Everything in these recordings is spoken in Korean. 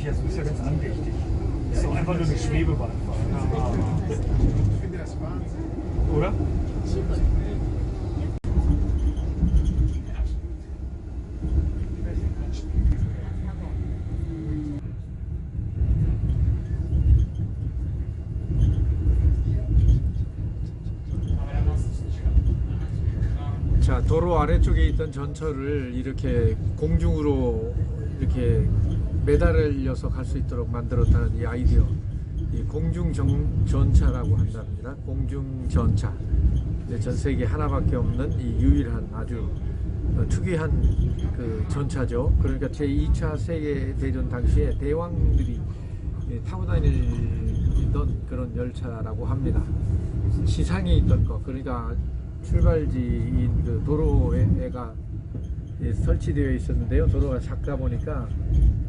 Matthias, du bist ja ganz andächtig. Ist doch einfach nur eine Schwebebahn. Ja. Oder? 자 도로 아래쪽에 있던 전철을 이렇게 공중으로 이렇게 매달려서 갈 수 있도록 만들었다는 이 아이디어 이 공중 정, 전차라고 한답니다. 공중 전차. 근데 전 세계 하나밖에 없는 이 유일한 아주 어, 특이한 그 전차죠. 그러니까 제2차 세계 대전 당시에 대왕들이 예, 타고 다니던 그런 열차라고 합니다. 시상에 있던 거. 그러니까 출발지인 그 도로에가 예, 설치되어 있었는데요. 도로가 작다 보니까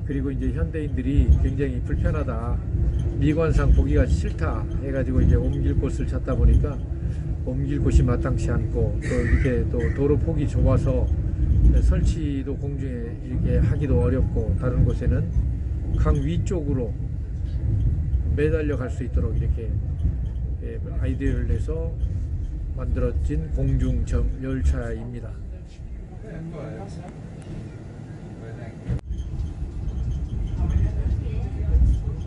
그리고 이제 현대인들이 굉장히 불편하다. 미관상 보기가 싫다 해가지고 이제 옮길 곳을 찾다 보니까 옮길 곳이 마땅치 않고 또 이렇게 또 도로 폭이 좁아서 설치도 공중에 이렇게 하기도 어렵고 다른 곳에는 강 위쪽으로 매달려 갈 수 있도록 이렇게 예, 아이디어를 내서 만들어진 공중 정 열차입니다.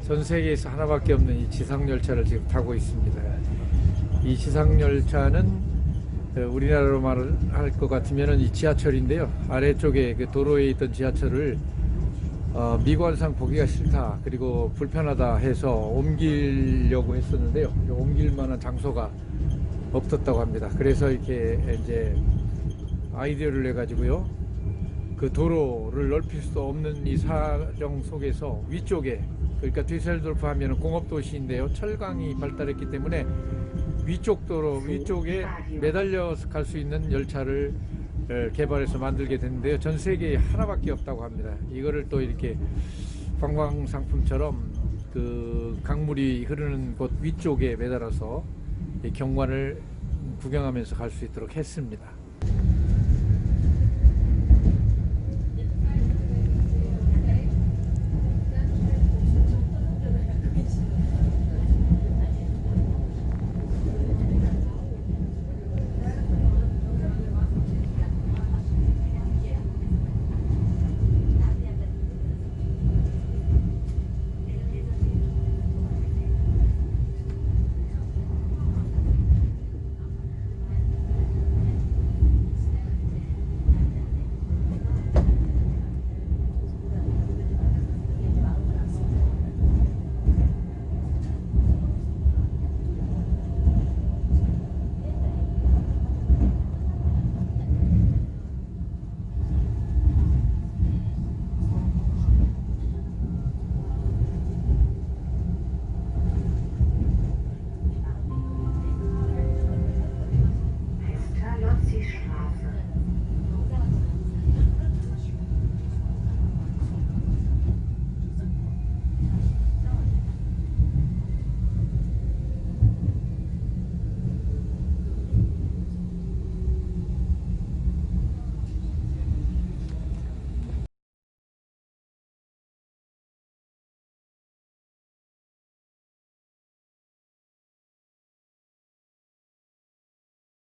전 세계에서 하나밖에 없는 이 지상 열차를 지금 타고 있습니다. 이 지상 열차는 어, 우리나라로 말할 것 같으면 이 지하철인데요. 아래쪽에 그 도로에 있던 지하철을 어, 미관상 보기가 싫다 그리고 불편하다 해서 옮기려고 했었는데요. 옮길 만한 장소가 없었다고 합니다. 그래서 이렇게 이제 아이디어를 내 가지고요. 그 도로를 넓힐 수 없는 이 사정 속에서 위쪽에 그러니까 뒤셀돌프 하면은 공업 도시인데요. 철강이 발달했기 때문에 위쪽 도로 위쪽에 매달려서 갈 수 있는 열차를 에, 개발해서 만들게 됐는데요. 전 세계에 하나밖에 없다고 합니다. 이거를 또 이렇게 관광 상품처럼 그 강물이 흐르는 곳 위쪽에 매달아서 이 경관을 구경하면서 갈 수 있도록 했습니다.